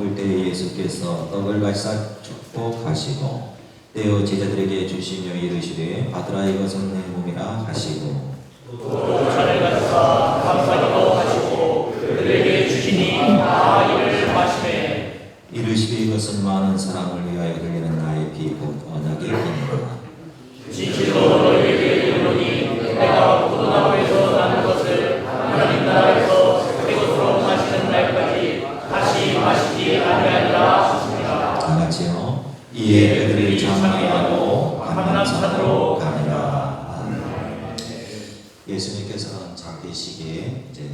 먹을 때 예수께서 떡을 발사 축복하시고 떼어 제자들에게 주시며 이르시되 받으라 이것은 내 몸이라 하시고 잔을 가져다 감사기도 하시고 그들에게 주시니 다 이를 마시매. 이르시되 이것은 많은 사람을 위하여 흘리는 나의 피 곧 언약의 피니라 진실로 너희에게 이르노니 내가 포도나무에서 나는 것을 하나님 나라에서 새 것으로 마시는 날까지 다시 마시지 아니하리라 하십니다 다 같이요 이에 그들이 장례하고 감람산으로 가니라 예수님께서는 자기시기에 이제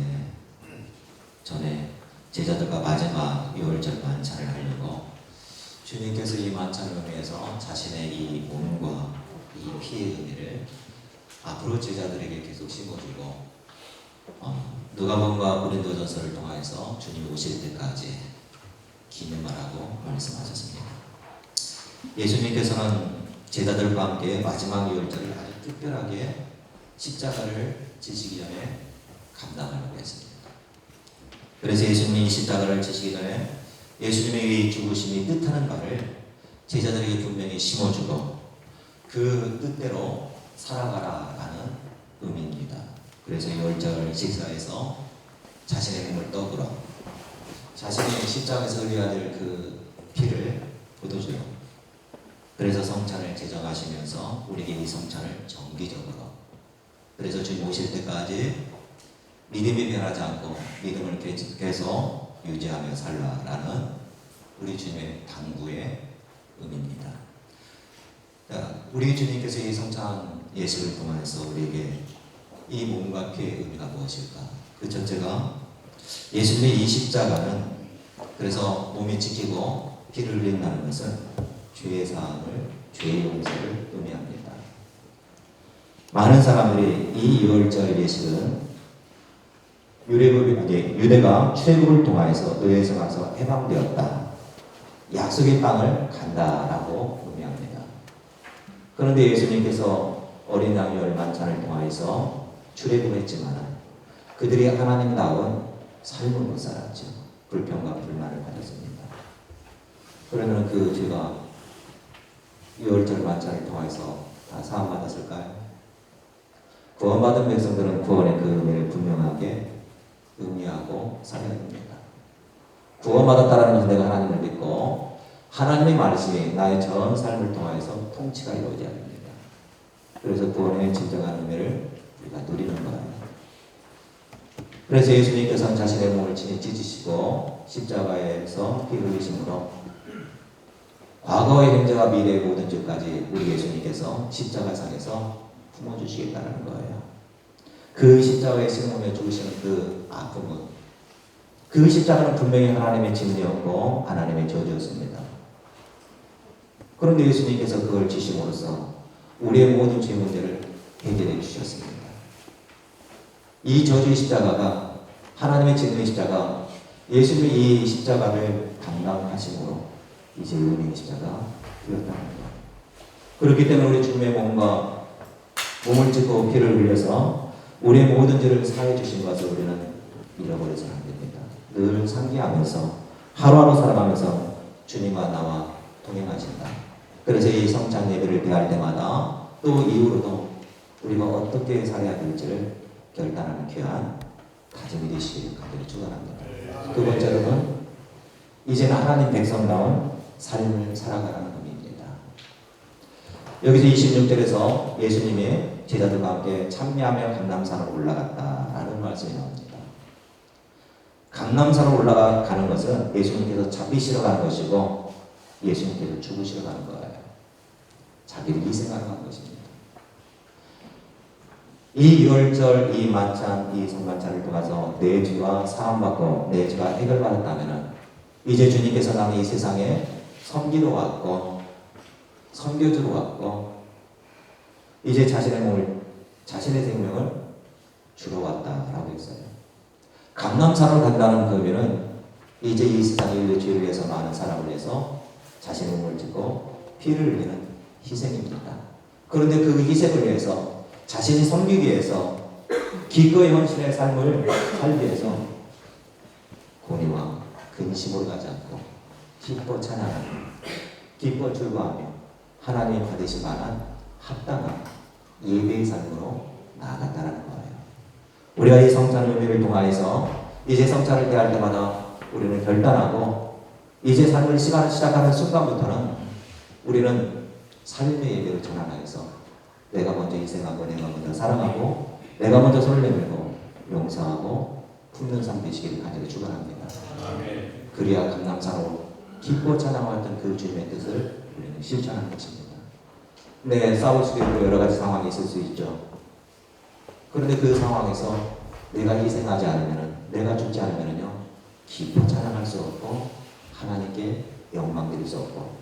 전에 제자들과 마지막 유월절 만찬을 하려고 주님께서 이 만찬을 위해서 자신의 이 몸과 이 피의 의미를 앞으로 제자들에게 계속 심어주고 어, 누가복음과 고린도전서를 통해서 주님이 오실 때까지 기념하라고 말씀하셨습니다. 예수님께서는 제자들과 함께 마지막 유월절을 아주 특별하게 십자가를 지시기 전에 감당하려고 했습니다. 그래서 예수님이 십자가를 지시기 전에 예수님의 이 죽으심이 뜻하는 바를 제자들에게 분명히 심어주고 그 뜻대로 살아가라 라는 의미입니다. 그래서 유월절 식사에서 자신의 몸을 떡으로 자신의 십자가에서 흘려야 될 그 피를 보도주요. 그래서 성찬을 제정하시면서 우리에게 이 성찬을 정기적으로 그래서 주님 오실 때까지 믿음이 변하지 않고 믿음을 계속 유지하며 살라라는 우리 주님의 당부의 의미입니다. 자, 우리 주님께서 이 성찬 예식을 통해서 우리에게 이 몸과 피의 의미가 무엇일까? 그 첫째가 예수님의 이 십자가는 그래서 몸이 지키고 피를 흘린다는 것은 죄의 사함을 죄의 용서를 의미합니다. 많은 사람들이 이 유월절 예식은 유대국이 아니, 유대가 출애굽을 통하여서 노예에서 가서 해방되었다. 약속의 땅을 간다라고 의미합니다. 그런데 예수님께서 어린 양열 만찬을 통하여서 출애굽했지만 그들이 하나님다운 삶을 못 살았죠. 불평과 불만을 받았습니다. 그러면 그 죄가 유월절 만찬을 통해서 다 사함 받았을까요? 구원받은 백성들은 구원의 그 의미를 분명하게 의미하고 살아야 됩니다. 구원받았다는 것은 내가 하나님을 믿고 하나님의 말씀이 나의 전 삶을 통하여서 통치가 이루어져야 됩니다. 그래서 구원의 진정한 의미를 우리가 누리는 거예요. 그래서 예수님께서는 자신의 몸을 친히 찢으시고 십자가에서 피 흘리심으로 과거의 행제와 미래의 모든 죄까지 우리 예수님께서 십자가상에서 품어주시겠다는 거예요. 그 십자가에 실험하며 죽으시는 그 아픔은 그 십자가는 분명히 하나님의 진리였고 하나님의 저주였습니다. 그런데 예수님께서 그걸 지심으로써 우리의 모든 죄 문제를 해결해 주셨습니다. 이 저주의 십자가가 하나님의 진리의 십자가 예수님이 이 십자가를 감당하심으로 이제 은혜의 십자가 되었다는 것. 그렇기 때문에 우리 주님의 몸과 몸을 찢고 피를 흘려서 우리의 모든 죄를 사해 주신 것을 우리는 잃어버려서는 안 됩니다. 늘 상기하면서 하루하루 살아가면서 주님과 나와 동행하신다. 그래서 이 성찬 예배를 대할 때마다 또 이후로도 우리가 어떻게 살아야 될지를 결단하는 귀한 다짐이 되시길 간절히 축원합니다. 두 번째로는 이제는 하나님 백성다운 삶을 살아가라는 의미입니다. 여기서 26절에서 예수님이 제자들과 함께 참여하며 감남산으로 올라갔다라는 말씀이 나옵니다. 감남산으로 올라가는 것은 예수님께서 잡히시러 가는 것이고 예수님께서 죽으시러 가는 거예요. 희생하러 가는 것입니다. 이 유월절, 이 만찬, 이 성만찬을 통해서 내 죄가 사함받고 내 죄가 해결받았다면 이제 주님께서 나는 이 세상에 섬기러 왔고 섬겨주러 왔고 이제 자신의 몸을 자신의 생명을 주러 왔다라고 했어요. 감남산으로 간다는 그 의미는 이제 이 인류 죄를 위해서 많은 사람을 위해서 자신의 몸을 짓고 피를 흘리는 희생입니다. 그런데 그 희생을 위해서 자신이 섬기기 위해서 기꺼이 헌신의 삶을 살기 위해서 고니와 근심으로 가지 않고 기뻐 찬양하며 기뻐 즐거워하며 하나님 받으실 만한 합당한 예배의 삶으로 나아갔다는 거예요. 우리가 이 성찬 의미를 통하여서 이제 성찬을 대할 때마다 우리는 결단하고 이제 삶을 시간 시작하는 순간부터는 우리는 삶의 예배를 전환하여서 내가 먼저 희생하고 내가 먼저 사랑하고 내가 먼저 손을 내밀고 용서하고 품는 삶 되시기를 간절히 축원합니다. 그리야 감남사로 기뻐 찬양하였던 그 주님의 뜻을 우리는 실천하는 것입니다. 네, 싸울 수도 있고 여러 가지 상황이 있을 수 있죠. 그런데 그 상황에서 내가 희생하지 않으면 내가 죽지 않으면요 기뻐 찬양할 수 없고 하나님께 영광 드릴 수 없고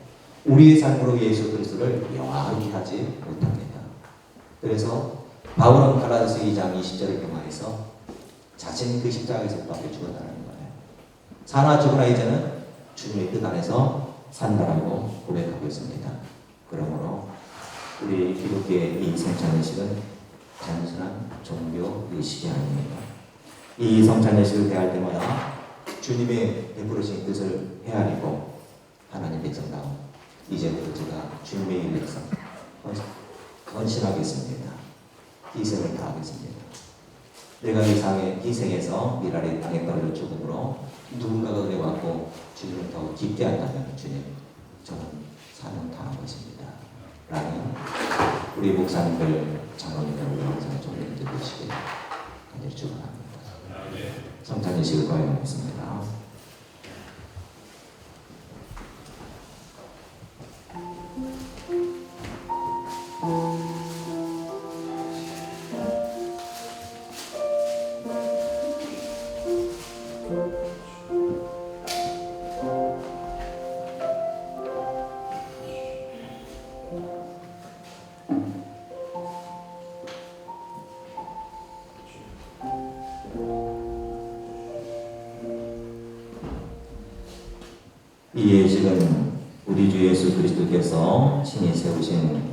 우리의 삶으로 예수 그리스도를 영화하게 하지 못합니다. 그래서 바울은 갈라디아서 2장 20절을 통하여서 자신이 그 십자가에서 밖에 죽었다는 거예요. 사나 죽으나 이제는 주님의 뜻 안에서 산다라고 고백하고 있습니다. 그러므로 우리 기독교의 이 성찬의식은 단순한 종교 의식이 아닙니다. 이 성찬의식을 대할 때마다 주님의 베푸르신 뜻을 헤아리고 하나님 백성다운 이제부터 제가 주님의 일 위해서 헌신하겠습니다. 희생을 다하겠습니다. 내가 이 상의 희생에서 미랄의 땅에 떨어져 죽음으로 누군가가 그래 왔고 주님을 더 깊게 한다면 주님 저는 사명 당한 것입니다. 라는 우리 목사님들 장로님들 우리 항상 존경해 주시길 간절히 축원합니다. 성탄의식을 거행하겠습니다.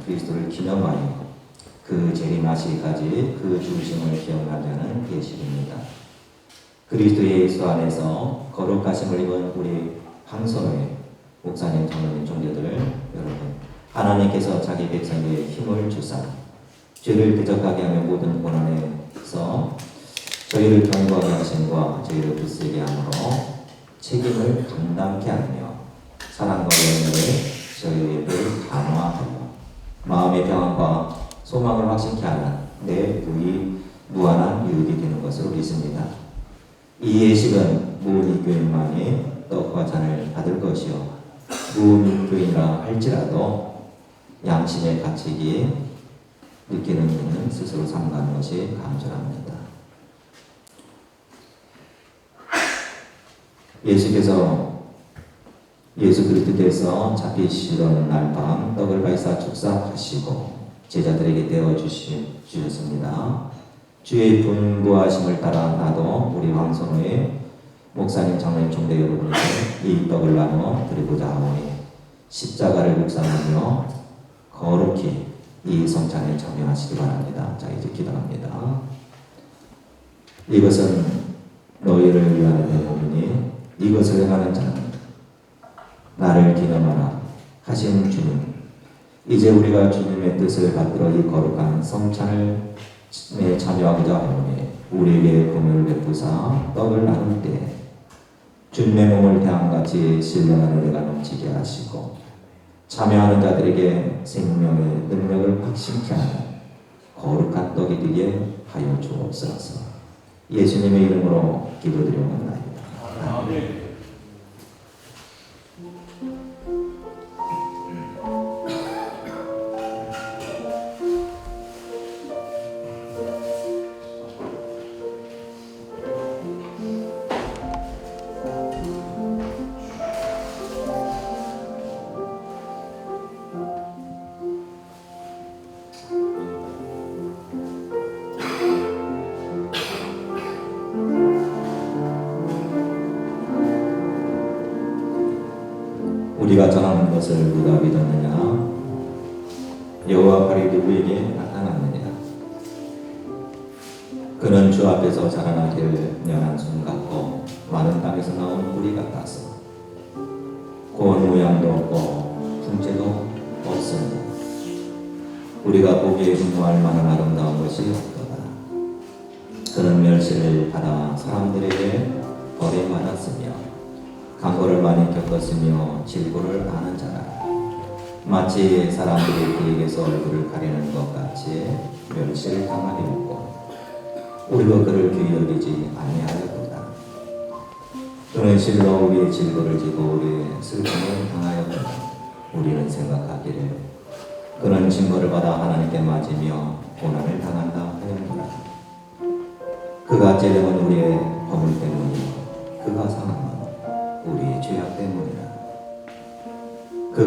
그리스도를 기념하여 그 재림하시기까지 그 죽으심을 기억하자는 예식입니다. 그리스도 예수 안에서 거룩하심을 입은 우리 황선호의 목사님, 장로님, 종교들 여러분 하나님께서 자기 백성에게 힘을 주사 죄를 대적하게 하며 모든 고난에서 저희를 경고하게 하심과 저희를 굳세게 함으로 책임을 감당케 하며 사랑과 연애를 저희를 강화하며 마음의 평안과 소망을 확신케 하는 내 부이 무한한 유익이 되는 것으로 믿습니다. 이 예식은 무은 교인만이 떡과 잔을 받을 것이요 무은 교인이라 할지라도 양심의 가치기 느끼는 이는 스스로 삼가하는 것이 감절합니다. 예수께서 예수 그리스도께서 잡히시던 날 밤 떡을 발사 축사하시고 제자들에게 주시, 주셨습니다. 주의 분부하심을 따라 나도 우리 황선호의 목사님 장로님 총대 여러분에게 이 떡을 나누어 드리고자 하오니 십자가를 묵상하며 거룩히 이 성찬에 참여하시기 바랍니다. 자 이제 기도합니다. 이것은 너희를 위한 내 몸이니 이것을 행하는 자는 나를 기념하라 하신 주님 이제 우리가 주님의 뜻을 받들어 이 거룩한 성찬을 에 참여하고자 하오니 우리에게 공유를 베푸사 떡을 나눌 때 주님의 몸을 태양같이 신령한 은혜가 넘치게 하시고 참여하는 자들에게 생명의 능력을 확신케 하는 거룩한 떡이 되게 하여 주옵소서 예수님의 이름으로 기도드려옵나이다. 아멘. 전하는 것을 누가 믿었느냐? 여호와 팔이 누구에게 나타났느냐? 그는 주 앞에서 자라나기를 연한 손 같고 마른 땅에서 나온 뿌리 같아서 고운 모양도 없고 풍채도 없습니다. 우리가 보기에 분노할 만한 아름다운 것이 없도다. 그는 멸시를 받아 사람들에게 버림받았으며 강고를 많이 겪었으며 질고를 아는 자라. 마치 사람들이 그에게서 얼굴을 가리는 것 같이 멸시를 당하였고 우리가 그를 귀히 여기지 아니하였도다. 그는 실로 우리의 질고를 지고 우리의 슬픔을 당하였거든 우리는 생각하기를 그는 증거를 받아 하나님께 맞으며 고난을 당한다 하였노라. 그가 째려은 우리의 허물 때문이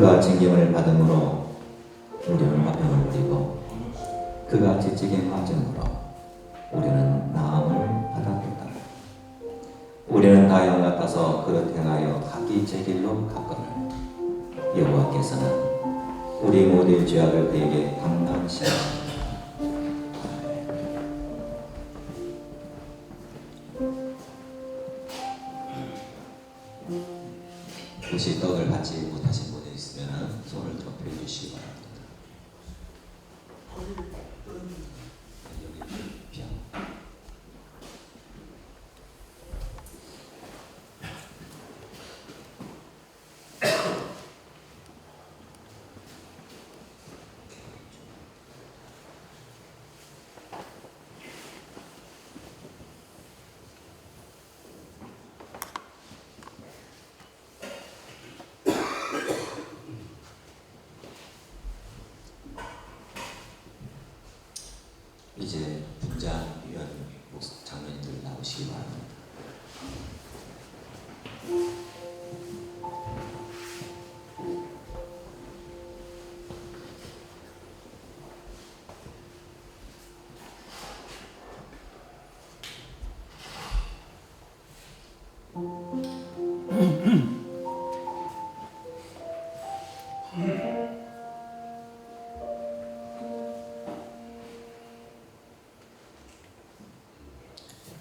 그가 징계를 받음으로 우리는 화평을 누리고 그가 지치게 맞음으로 우리는 나음을 받았도다. 우리는 다양 같아서 그릇 행하여 각기 제 길로 갔거늘 여호와께서는 우리 모두의 죄악을 그에게 담당시하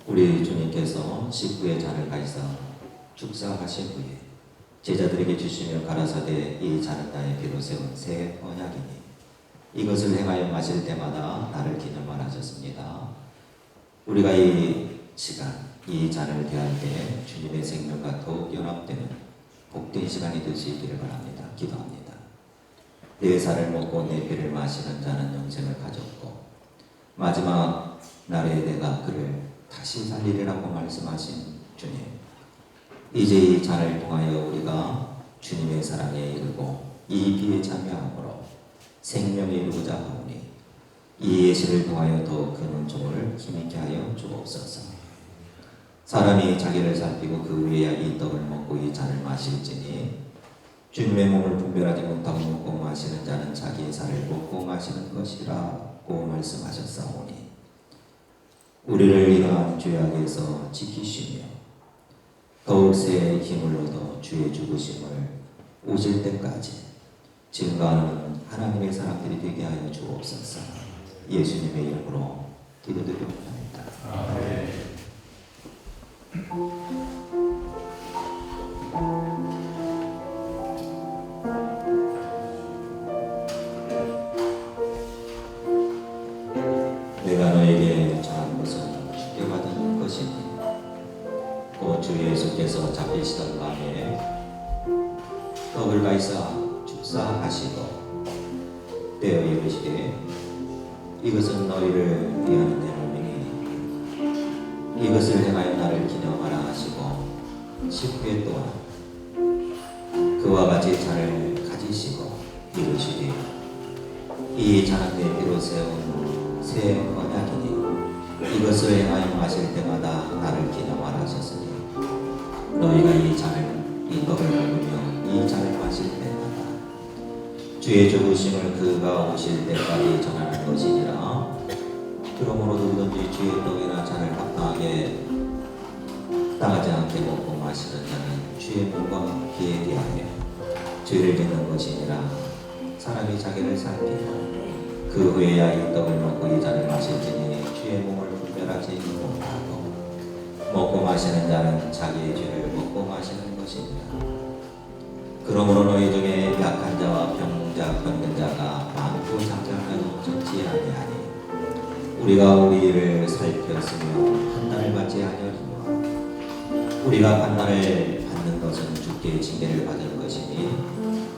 우리 주님께서 식구의 잔을 가지사 축사하신 후에 제자들에게 주시며 가라사대 이 잔은 나의 피로 세운 새 언약이니 이것을 행하여 마실 때마다 나를 기념하라 하셨습니다. 우리가 이 시간 이 잔을 대할 때 주님의 생명과 더욱 연합되는 복된 시간이 있기를 바랍니다. 기도합니다. 내 살을 먹고 내 피를 마시는 자는 영생을 가졌고 마지막 날에 내가 그를 다시 살리리라고 말씀하신 주님. 이제 이 잔을 통하여 우리가 주님의 사랑에 이르고 이 비에 참여함으로 생명에 이르고자 하오니 이 예시를 통하여 더욱 그 눈총을 힘있게 하여 주옵소서. 사람이 자기를 살피고 그 위에야 이 떡을 먹고 이 잔을 마실지니 주님의 몸을 분별하지 못하고 먹고 마시는 자는 자기의 살을 먹고 마시는 것이라고 말씀하셨사오니 우리를 이러한 죄악에서 지키시며 더욱 새 힘을 얻어 주의 죽으심을 오실 때까지 증거하는 하나님의 사람들이 되게 하여 주옵소서 예수님의 이름으로 기도드리옵나이다. 내가 너에게 정한 것은 주께 받은 것이니 곧주 예수께서 잡히시던 밤에 떡을 가이사 축사하시고 떼어 이르시되 이것은 너희를 위하는 이것을 행하여 나를 기념하라 하시고 식후에 또한 그와 같이 잔을 가지시고 이르시되 이 잔은 내 피로 세운 새 언약이니 이것을 행하여 마실 때마다 나를 기념하라 하셨으니 너희가 이 잔을 이 떡을 먹으며 이 잔을 마실 때마다 주의 죽으심을 그가 오실 때까지 전하는 것이니라. 그러므로 누구든지 주의 떡이 나 잔을 합당하게 당하지 않게 먹고 마시는 자는 주의 몸과 피에 대하여 죄를 짓는 것이니라 사람이 자기를 살피고 그 후에야 이 떡을 먹고 이 잔을 마실지니 주의 몸을 분별하지 못하고 먹고 마시는 자는 자기의 죄를 먹고 마시는 것입니다. 그러므로 너희 중에 약한 자와 병자 걷는 자가 많고 잠잠하도 적지 아니하니 우리가 우리 일을 살폈으며 판단을 받지 아니하리라 우리가 판단을 받는 것은 주께 징계를 받을 것이니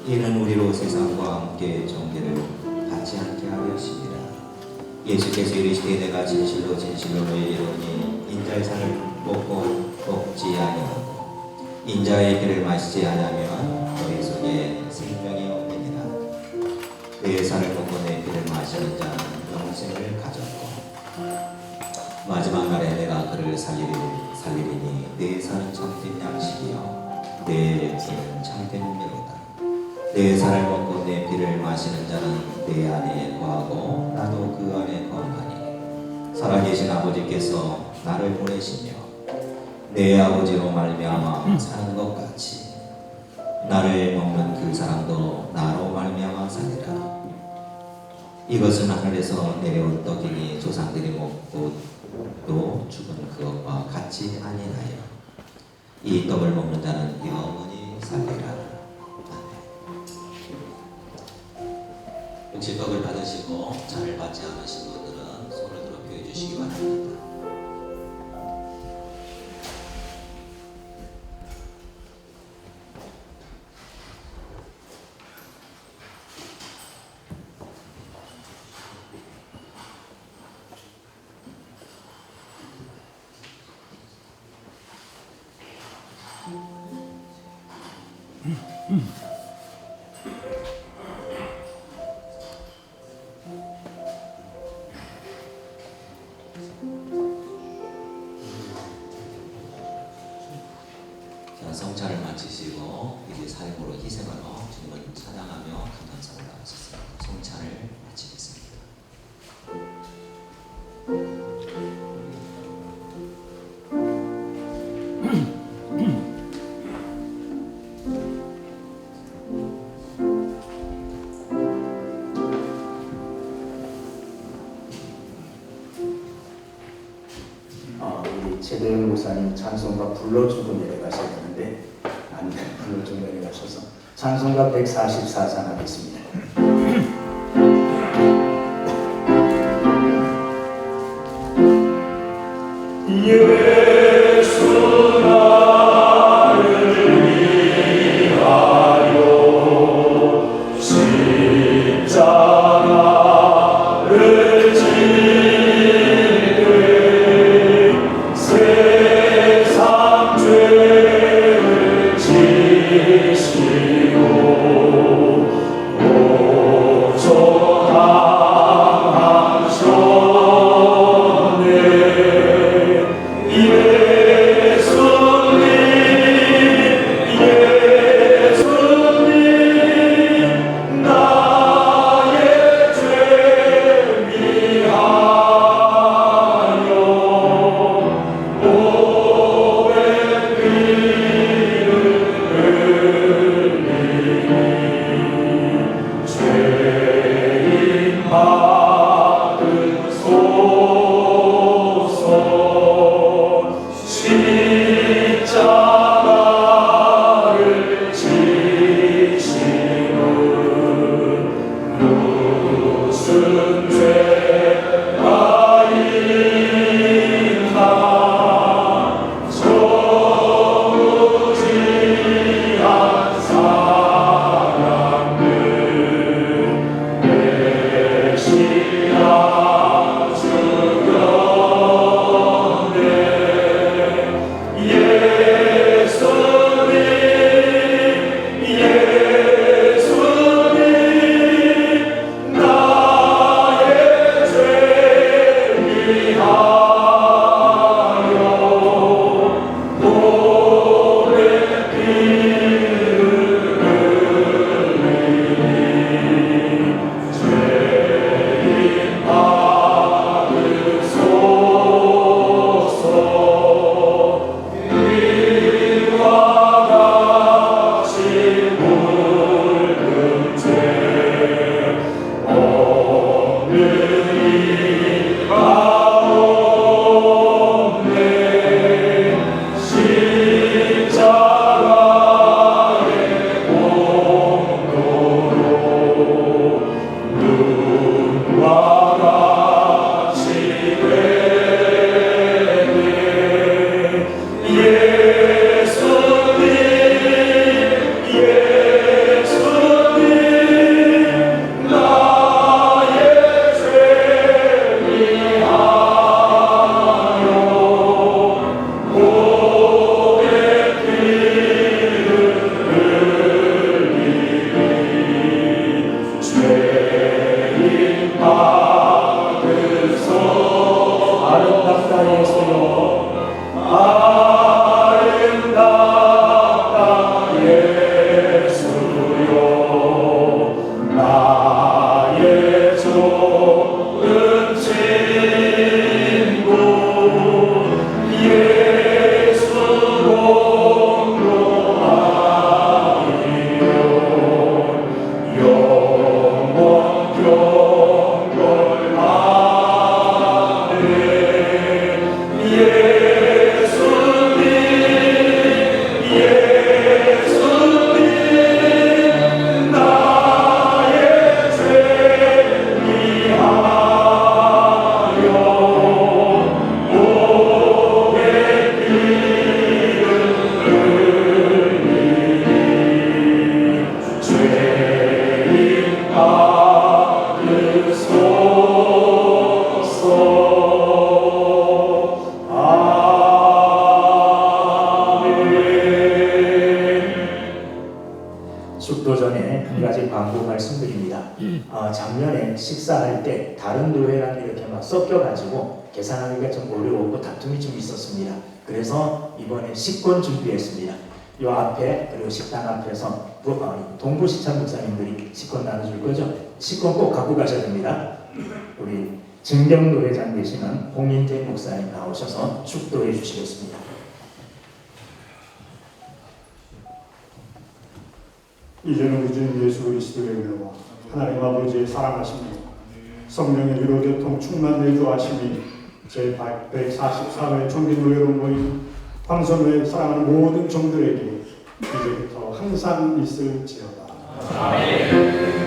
이는 우리로 세상과 함께 정죄를 받지 않게 하였습니다. 예수께서 이르시되 내가 진실로 진실로 너희에게 인자의 살을 먹고 먹지 아니하고 인자의 피를 마시지 않으면 너희 속에 생명이 없느니라. 내 살을 먹고 내 피를 마시는 자는 영생을 가졌고 마지막 날에 내가 그를 살리리, 살리리니 내 살은 참된 양식이요. 내 피는 참된 물이다. 내 살을 먹고 내 피를 마시는 자는 내 안에 거하고 나도 그 안에 거하니. 살아계신 아버지께서 나를 보내시며 내 아버지로 말미암아 사는 것 같이 나를 먹는 그 사람도 나로 말미암아 살리라 이것은 하늘에서 내려온 떡이니 조상들이 먹고 또 죽은 그것과 같이 아니하여 이 떡을 먹는 자는 영원히 살리라. 혹시 떡을 받으시고 잔을 받지 않으신 분들은 손을 들어 표해 주시기 바랍니다 최대영 목사님 찬송가 불러주고 내려가셔야 되는데 안 돼, 불러주고 내려가셔서 찬송가 144장 하겠습니다. 부- 어, 동부시찬 목사님들이 식권 나눠줄 거죠? 식권 꼭 갖고 가셔야 됩니다. 우리 증경도 회장 되시는 홍인태 목사님 나오셔서 축도해 주시겠습니다. 이제는 우리 주님 예수 그리스도의 은혜와 하나님 아버지의 사랑하심과 성령의 위로 교통 충만의 주하심이 제 144회 청기노예로 모인 황선을 사랑하는 모든 종들에게 이제부터 항상 있을지어다. 아멘.